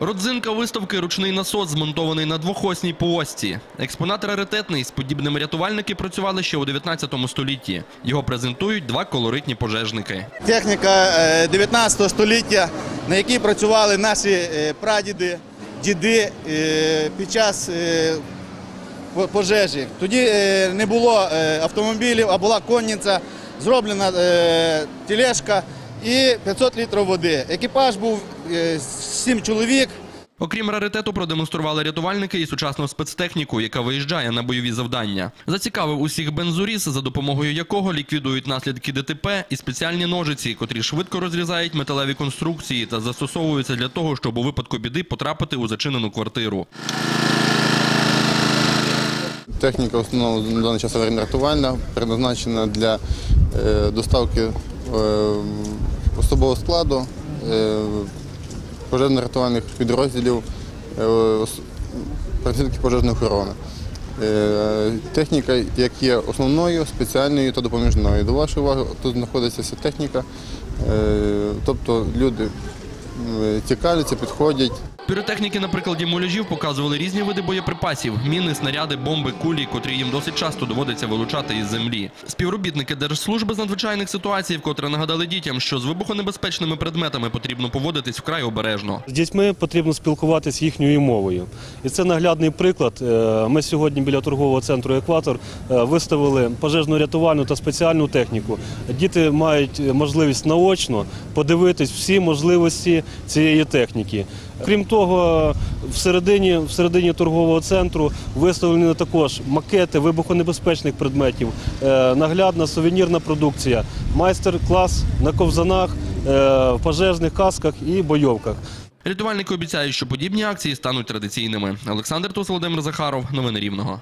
Родзинка виставки ручний насос, змонтований на двохосній поості. Експонат раритетний. З подібними рятувальники працювали ще у 19 столітті. Його презентують два колоритні пожежники. Техніка е, 19 століття, на якій працювали наші е, прадіди, діди е, під час е, пожежі. Тоді е, не було е, автомобілів, а була конниця, зроблена е, тележка і 500 літрів води. Екіпаж був 7 чоловік. Окрім раритету, продемонстрували рятувальники і сучасну спецтехніку, яка виїжджає на бойові завдання. Зацікавив усіх бензуріз, за допомогою якого ліквідують наслідки ДТП і спеціальні ножиці, котрі швидко розрізають металеві конструкції та застосовуються для того, щоб у випадку біди потрапити у зачинену квартиру. Техніка основна на даний час аварійно-рятувальна, предназначена для е, доставки е, особового складу, е, пожежно-рятувальних підрозділів, е, працівників пожежної охорони. Е, Техніка, як є основною, спеціальною та допоміжною. До вашої уваги, тут знаходиться вся техніка, е, тобто люди цікавляться, підходять. Піротехніки на прикладі муляжів показували різні види боєприпасів: міни, снаряди, бомби, кулі, котрі їм досить часто доводиться вилучати із землі. Співробітники Держслужби з надзвичайних ситуацій, вкотре нагадали дітям, що з вибухонебезпечними предметами потрібно поводитись вкрай обережно. З дітьми потрібно спілкуватися їхньою мовою. І це наглядний приклад. Е, Ми сьогодні біля торгового центру Екватор е, виставили пожежну рятувальну та спеціальну техніку. Діти мають можливість наочно подивитись всі можливості цієї техніки. Крім того, всередині, всередині торгового центру виставлені також макети вибухонебезпечних предметів, е, наглядна сувенірна продукція, майстер-клас на ковзанах, е, пожежних касках і бойовках. Рятувальники обіцяють, що подібні акції стануть традиційними. Олександр Тус, Володимир Захаров. Новини Рівного.